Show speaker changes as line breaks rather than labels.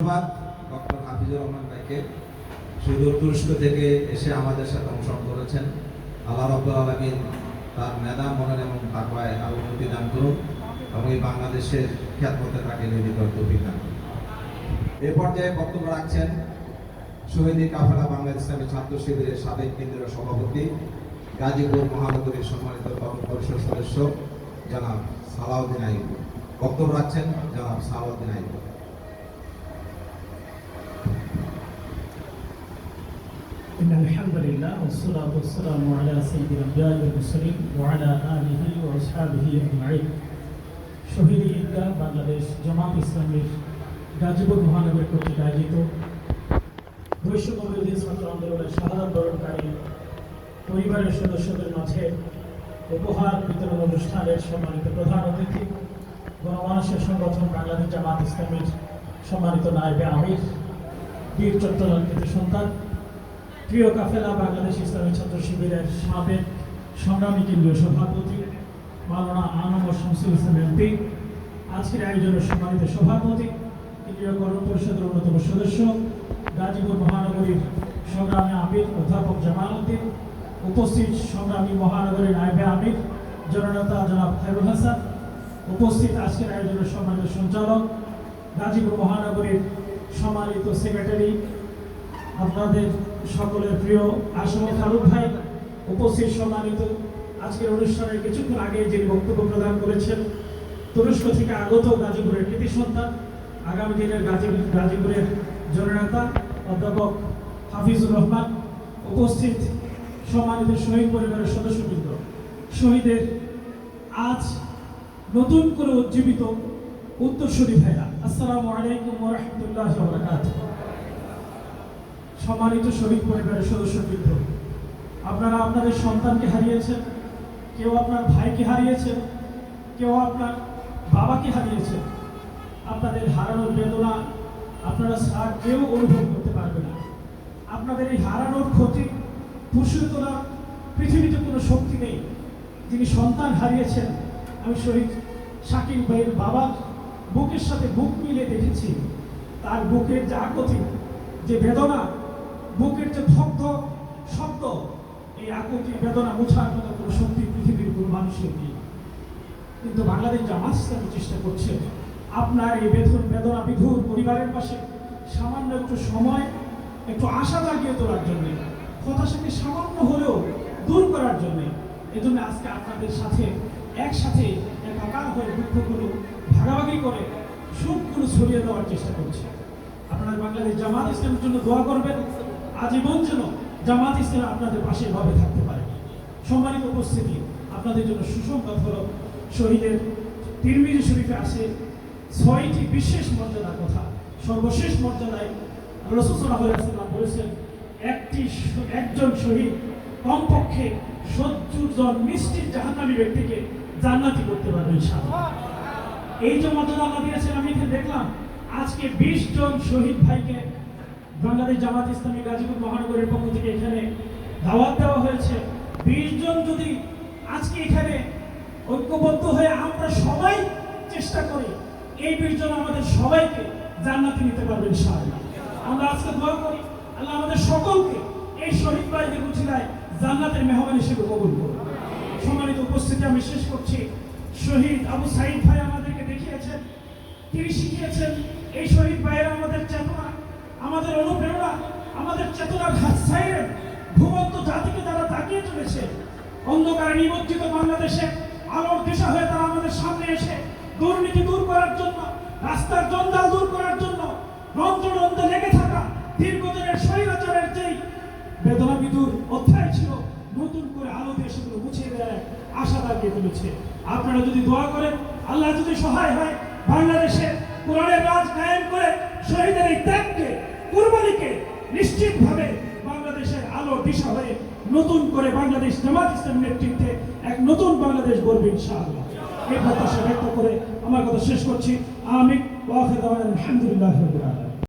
ধন্যবাদ, ডক্টর হাফিজুর রহমান ভাইকে। সুদূর তুরস্ক থেকে এসে আমাদের সাথে অংশগ্রহণ করেছেন। আল্লাহ রব্বুল আলমিন তার মেধা মনন এবং তাকওয়ায় আরও উন্নতি দান করুন এবং এই বাংলাদেশের খ্যাতমতে তাকে নিয়োজিত তৌফিক এ পর্যায়ে বক্তব্য রাখছেন শহীদ কাফেলা বাংলাদেশ ইসলামী ছাত্র শিবিরের সাবেক কেন্দ্রীয় সভাপতি, গাজীপুর মহানগরীর সম্মানিত পরিষদ সদস্য, জনাব সালাউদ্দিন আইব বক্তব্য রাখছেন জনাব সালাউদ্দিন আইব
إن الحمد لله والصلاة والسلام على سيد الأنبياء والمرسلين وعلى آله وأصحابه أجمعين শহীদ ঈদগাহ বাংলাদেশ জামাত ইসলামের গাজীপুর মহানগর কর্তৃক আয়োজিত বৈষম্য বিরোধী ছাত্র আন্দোলনের সাধারণ বরণকারী পরিবারের সদস্যদের মাঝে উপহার বিতরণ অনুষ্ঠানের সম্মানিত প্রধান অতিথি গণমানুষের সংগঠন বাংলাদেশ জামাত ইসলামের সম্মানিত নায়েবে আমির বীর চট্টগ্রাম কৃতি সন্তান প্রিয় কাফেলা বাংলাদেশ ইসলামী ছাত্র শিবিরের সাবেক সংগ্রামী কেন্দ্রীয় সভাপতি, মাওলানা আনম শামসুল ইসলাম এমপি, আজকের আয়োজনের সম্মানিত সভাপতি, কেন্দ্রীয় কর্ম পরিষদের অন্যতম সদস্য, গাজীপুর মহানগরীর সংগ্রামী আমির, অধ্যাপক জামাল উদ্দিন, উপস্থিত সংগ্রামী মহানগরীর নায়েবে আমির, জননেতা জনাব খায়রুল হাসান, উপস্থিত আজকের আয়োজনের সম্মানিত সঞ্চালক, গাজীপুর মহানগরীর সম্মানিত সেক্রেটারি, আপনাদের সকলের প্রিয় আসম ফারুক ভাই উপস্থিত সম্মানিত। আজকের অনুষ্ঠানের কিছুক্ষণ আগে যিনি বক্তব্য প্রদান করেছেন, তুরস্ক থেকে আগত গাজীপুরের কৃতি সন্তান, আগামী দিনের গাজী গাজীপুরের জননেতা, অধ্যাপক হাফিজুর রহমান, উপস্থিত সম্মানিত শহীদ পরিবারের সদস্যবৃন্দ। শহীদের আজ নতুন করে উজ্জীবিত উত্তরসূরি ভাইরা, আসসালামু আলাইকুম রাহমাতুল্লাহি সম্মানিত শহীদ পরিবারের সদস্যবৃন্দ, আপনারা আপনাদের সন্তানকে হারিয়েছেন, কেউ আপনার ভাইকে হারিয়েছেন, কেউ আপনার বাবাকে হারিয়েছেন, আপনাদের হারানোর বেদনা আপনারা ছাড় কেউ অনুভব করতে পারবে না। আপনাদের এই হারানোর ক্ষতি পুষিয়ে তোলা পৃথিবীতে কোনো শক্তি নেই। যিনি সন্তান হারিয়েছেন, আমি শহীদ শাকিল ভাইয়ের বাবা বুকের সাথে বুক মিলে দেখেছি। তার বুকের যে আকতি যে বেদনা বুকের যে ধগ্ধ শব্দ, এই আকুতি বেদনা মোছার মতো কোনো শক্তি পৃথিবীর কোনো মানুষের নেই। কিন্তু বাংলাদেশ জামাত ইসলামী চেষ্টা করছে, আপনার এই বেদন, বেদনা বিধুর পরিবারের পাশে সামান্য একটু সময়, একটু আশা জাগিয়ে তোলার জন্য হতাশাকে সামান্য হলেও দূর করার জন্য, এজন্য আজকে আপনাদের সাথে, একসাথে একাকার হয়ে দুঃখগুলো ভাগাভাগি করে সুখগুলো ছড়িয়ে দেওয়ার চেষ্টা করছে। আপনারা বাংলাদেশ জামাত ইসলামের জন্য দোয়া করবেন। আজীবন যেন জামাত ইসলাম আপনাদের পাশে ভাবে থাকতে পারে। সম্মানিত উপস্থিতি, আপনাদের জন্য সুসংবাদ হলো, শহীদের তিরমিজি শরীফে আসে ছয়টি বিশেষ মর্যাদার কথা। সর্বশেষ মর্যাদায় সাল্লাম বলেছেন, একটি একজন শহীদ কমপক্ষে সত্তর জন নিশ্চিত জাহান্নামী ব্যক্তিকে জান্নাতি করতে পারবে এই যে মর্যাদা আল্লাহ দিয়েছেন, আমি এখানে দেখলাম, আজকে বিশ জন শহীদ ভাইকে বাংলাদেশ জামাত ইসলামী গাজীপুর মহানগরের পক্ষ থেকে এখানে দাওয়াত দেওয়া হয়েছে। বিশ জন যদি আজকে এখানে ঐক্যবদ্ধ হয়ে আমরা সবাই চেষ্টা করি, এই বিশ জন আমাদের সবাইকে জান্নাতে নিতে পারবেন ইনশাআল্লাহ। আমরা আজকে দোয়া করি, আল্লাহ আমাদের সকলকে এই শহীদ ভাইদের উচিলায় জান্নাতের মেহমান হিসেবে কবুল করুন। সম্মানিত উপস্থিতি আমি শেষ করছি। শহীদ আবু সাইদ ভাই আমাদেরকে দেখিয়েছেন, তিনি শিখিয়েছেন, এই শহীদ ভাইয়েরা আমাদের চেতনা আমাদের অনুপ্রেরণা, আমাদের চেতনার হাত ছাইরেন ভূমন্ত জাতিকে তারা তাকিয়ে চলেছে অন্ধকারে নিমজ্জিত বাংলাদেশে আলোর দিশা হয়ে তারা আমাদের সামনে এসে দুর্নীতি দূর করার জন্য, রাস্তার জঞ্জাল দূর করার জন্য রন্ধ্রদ্বন্দ্বে লেগে থাকা দীর্ঘদিনের স্বৈরাচারের যেই বেদনা বিদুর অধ্যায় ছিল, নতুন করে আলো দিয়ে সেগুলো মুছিয়ে দেয় আশা লাগিয়ে তুলেছে। আপনারা যদি দোয়া করেন, আল্লাহ যদি সহায় হয়, বাংলাদেশে কোরআনের রাজ কায়েম করে শহীদের এই ত্যাগকে কুরবানিকে নিশ্চিতভাবে বাংলাদেশের আলো নতুন করে বাংলাদেশ জামাত ইসলাম নেতৃত্বে এক নতুন বাংলাদেশ গড়বে ইনশাআল্লাহ। এই প্রত্যাশা ব্যক্ত করে আমার কথা শেষ করছি। আমি আলহামদুলিল্লাহ